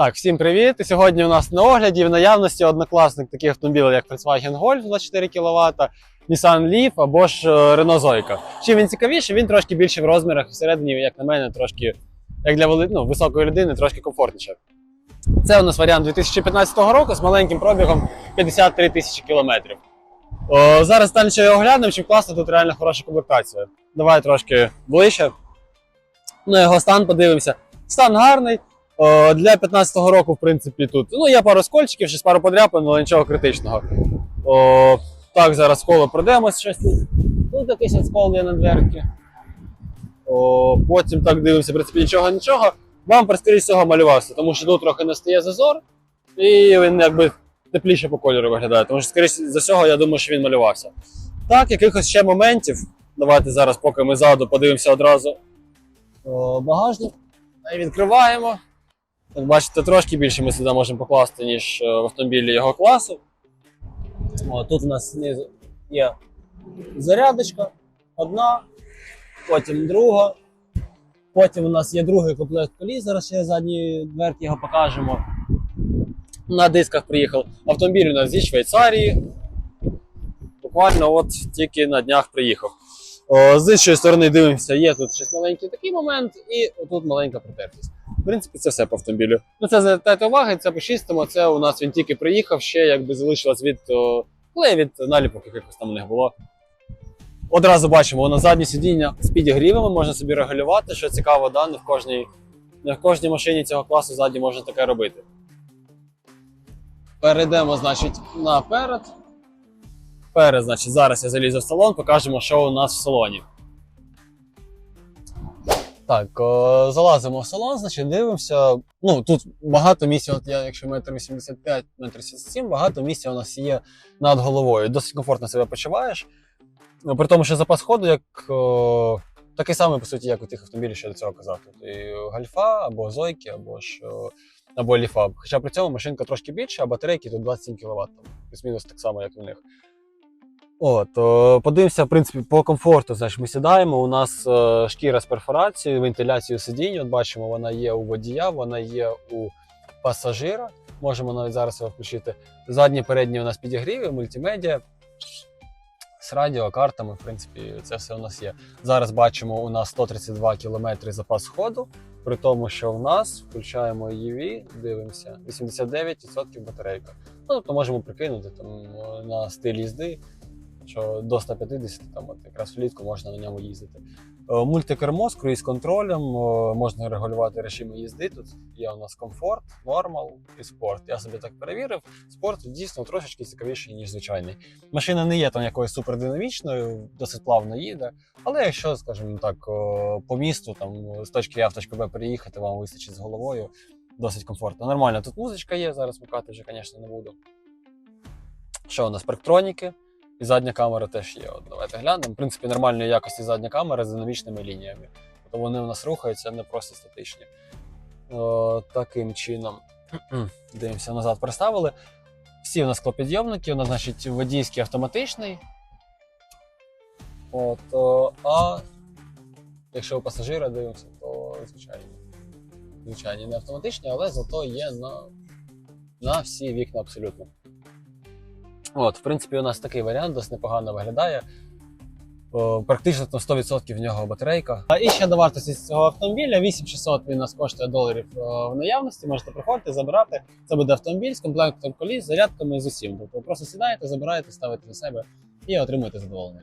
Так, всім привіт! І сьогодні у нас на огляді в наявності однокласник таких автомобілів, як Volkswagen Golf 24 кВт, Nissan Leaf або ж е, Renault Zoe. Чим він цікавіший, він трошки більший в розмірах, всередині, як на мене, трошки, як для ну, високої людини, трошки комфортніше. Це у нас варіант 2015 року з маленьким пробігом 53 тисячі кілометрів. Зараз далі його оглянемо, чим класно, тут реально хороша комплектація. Давай трошки ближче. На його стан подивимося. Стан гарний. О, для 15-го року, в принципі, тут ну, є пару скольчиків, щось пару подряпин, але нічого критичного. О, так, зараз коло пройдемось щось тут. Тут якийсь от скол є на дверці. О, потім так дивимося, в принципі, нічого, нічого. Бампер, скоріш всього, малювався, тому що тут трохи настає зазор, і він якби тепліше по кольору виглядає. Тому що, скоріш за всього, я думаю, що він малювався. Так, якихось ще моментів. Давайте зараз, поки ми ззаду подивимося одразу. О, багажник. І відкриваємо. Бачите, трошки більше ми сюди можемо покласти, ніж е, в автомобілі його класу. О, тут у нас є зарядочка, одна, потім друга. Потім у нас є другий комплект коліс, зараз ще задні дверки його покажемо. На дисках приїхав. Автомобіль у нас зі Швейцарії. Буквально от тільки на днях приїхав. О, з іншої сторони дивимося, є тут щось маленький такий момент, і отут маленька притертість. В принципі, це все по автомобілю. Ну, це звертайте уваги, це почистимо. Це у нас він тільки приїхав, ще якби залишилось від клею, від наліпок якихось там у них було. Одразу бачимо, на заднє сидіння з підігрівами можна собі регулювати, що цікаво, да? не, в кожній, не в кожній машині цього класу ззаді можна таке робити. Перейдемо, значить, наперед. Перед, значить, зараз я залізу в салон, покажемо, що у нас в салоні. Так, о, залазимо в салон, значить, дивимося. Ну, тут багато місця, от я, якщо метр 85, метр 77, багато місця у нас є над головою. Досить комфортно себе почуваєш. Ну, При тому, що запас ходу, як о, такий самий, по суті, як у тих автомобілів, що я до цього казав. Тут і гальфа, або зойки, або ж або ліфа. Хоча при цьому машинка трошки більша, а батарейки тут 27 кВт, плюс-мінус так само, як у них. От, подивимося, в принципі, по комфорту. Значить, ми сідаємо. У нас е, шкіра з перфорацією, вентиляцією сидінь. От бачимо, вона є у водія, вона є у пасажира. Можемо навіть зараз його включити. Задні, передні у нас підігріви, мультимедіа. З радіокартами, в принципі, це все у нас є. Зараз бачимо, у нас 132 км запас ходу, при тому, що в нас включаємо EV, дивимося, 89% батарейка. Ну, тобто можемо прикинути там на стиль їзди, що до 150 там от якраз влітку можна на ньому їздити. Е, Мультикермо з круїз-контролем, е, можна регулювати режими їзди. Тут є у нас комфорт, нормал і спорт. Я собі так перевірив. Спорт дійсно трошечки цікавіший, ніж звичайний. Машина не є там якоюсь супердинамічною, досить плавно їде. Але якщо, скажімо так, по місту, там з точки А в точку Б переїхати, вам вистачить з головою, досить комфортно. Нормально, тут музичка є, зараз мукати вже, звісно, не буду. Що у нас? Парктроніки. І задня камера теж є. От давайте глянемо. В принципі, нормальної якості задня камера з динамічними лініями. Тобто вони у нас рухаються, не просто статичні. О, таким чином. Дивимося, назад приставили. Всі у нас склопідйомники, у нас, значить, водійський автоматичний. От, о, а якщо у пасажира дивимося, то звичайні. Звичайні не автоматичні, але зато є на, на всі вікна абсолютно. От, в принципі, у нас такий варіант досить непогано виглядає. О, практично там 100% в нього батарейка. А і ще до вартості цього автомобіля 8600 він нас коштує доларів в наявності. Можете приходити, забирати. Це буде автомобіль з комплектом коліс, зарядками з усім. Тобто просто сідаєте, забираєте, ставите на себе і отримуєте задоволення.